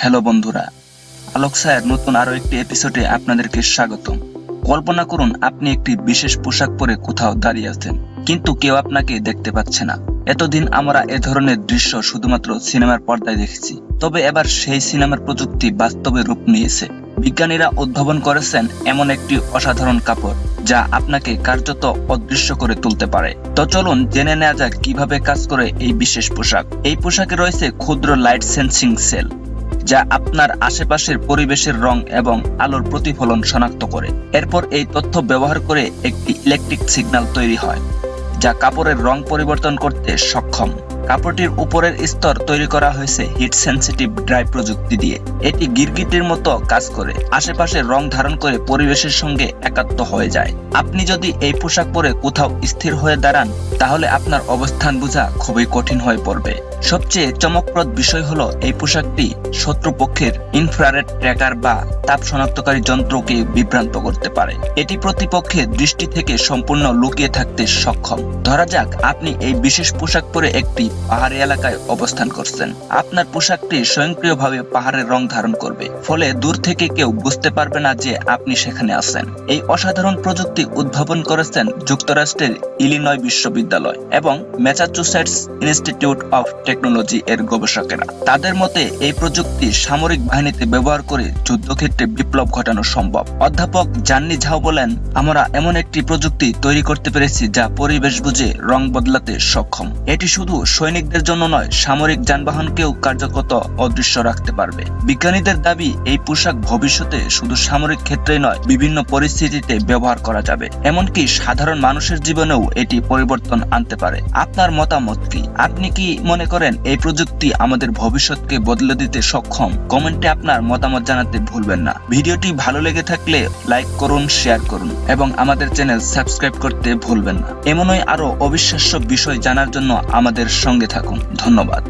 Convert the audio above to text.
Hello বন্ধুরা, আলোক sir, নতুন আরও একটি এপিসোডে আপনাদেরকে স্বাগতম। কল্পনা করুন, আপনি একটি বিশেষ পোশাক পরে কোথাও দাঁড়িয়ে আছেন, কিন্তু কেউ আপনাকে দেখতে পাচ্ছে না। এতদিন আমরা এ ধরনের দৃশ্য শুধুমাত্র সিনেমার পর্দায় দেখেছি, তবে এবার সেই সিনেমার প্রযুক্তি বাস্তবে রূপ নিয়েছে। বিজ্ঞানীরা উদ্ভাবন করেছেন এমন একটি অসাধারণ কাপড়, যা আপনাকে কার্যত অদৃশ্য করে তুলতে পারে। তো চলুন জেনে নেওয়া যাক কীভাবে কাজ করে এই বিশেষ পোশাক। এই পোশাকে রয়েছে ক্ষুদ্র লাইট সেন্সিং সেল যা আপনার আশেপাশের পরিবেশের রং এবং আলোর প্রতিফলন শনাক্ত করে। এরপর এই তথ্য ব্যবহার করে একটি ইলেকট্রিক সিগন্যাল তৈরি হয়, যা কাপড়ের রং পরিবর্তন করতে সক্ষম। কাপড়টির উপরের স্তর তৈরি করা হয়েছে হিট সেন্সিটিভ ড্রাই প্রযুক্তি দিয়ে। এটি গিরগিটির মতো কাজ করে, আশেপাশের রং ধারণ করে পরিবেশের সঙ্গে একাত্ম হয়ে যায়। আপনি যদি এই পোশাক পরে কোথাও স্থির হয়ে দাঁড়ান, তাহলে আপনার অবস্থান বোঝা খুবই কঠিন হয়ে পড়বে। সবচেয়ে চমকপ্রদ বিষয় হলো এই পোশাকটি শত্রুপক্ষের ইনফ্রারেড ট্র্যাকার বা তাপ শনাক্তকারী যন্ত্রকে বিভ্রান্ত করতে পারে। এটি প্রতিপক্ষের দৃষ্টি থেকে সম্পূর্ণ লুকিয়ে থাকতে সক্ষম। ধরা যাক, আপনি এই বিশেষ পোশাক পরে একটি পাহাড়ি এলাকায় অবস্থান করছেন। আপনার পোশাকটি স্বয়ংক্রিয়ভাবে পাহাড়ের রং ধারণ করবে, ফলে দূর থেকে কেউ বুঝতে পারবে না যে আপনি সেখানে আছেন। এই অসাধারণ প্রযুক্তি উদ্ভাবন করেছেন যুক্তরাষ্ট্রের ইলিনয় বিশ্ববিদ্যালয় এবং ম্যাসাচুসেটস ইনস্টিটিউট অফ টেকনোলজি এর গবেষকেরা। তাদের মতে, এই প্রযুক্তি সামরিক বাহিনীতে ব্যবহার করে যুদ্ধক্ষেত্রে বিপ্লব ঘটানো সম্ভব। অধ্যাপক জান্নি ঝাও বলেন, আমরা এমন একটি প্রযুক্তি তৈরি করতে পেরেছি যা পরিবেশ বুঝে রং বদলাতে সক্ষম। এটি শুধু সৈনিকদের জন্য নয়, সামরিক যানবাহনকেও কার্যকত অদৃশ্য রাখতে পারবে। বিজ্ঞানীদের দাবি, এই পোশাক ভবিষ্যতে শুধু সামরিক ক্ষেত্রেই নয়, বিভিন্ন পরিস্থিতিতে ব্যবহার করা যাবে। এমনকি সাধারণ মানুষের জীবনেও এটি পরিবর্তন আনতে পারে। আপনার মতামত কি? আপনি কি মনে করেন এই প্রযুক্তি আমাদের ভবিষ্যৎকে বদলে দিতে সক্ষম? কমেন্টে আপনার মতামত জানাতে ভুলবেন না। ভিডিওটি ভালো লেগে থাকলে লাইক করুন, শেয়ার করুন এবং আমাদের চ্যানেল সাবস্ক্রাইব করতে ভুলবেন না। এমনই আরও অবিশ্বাস্য বিষয় জানার জন্য আমাদের সঙ্গে থাকুন। ধন্যবাদ।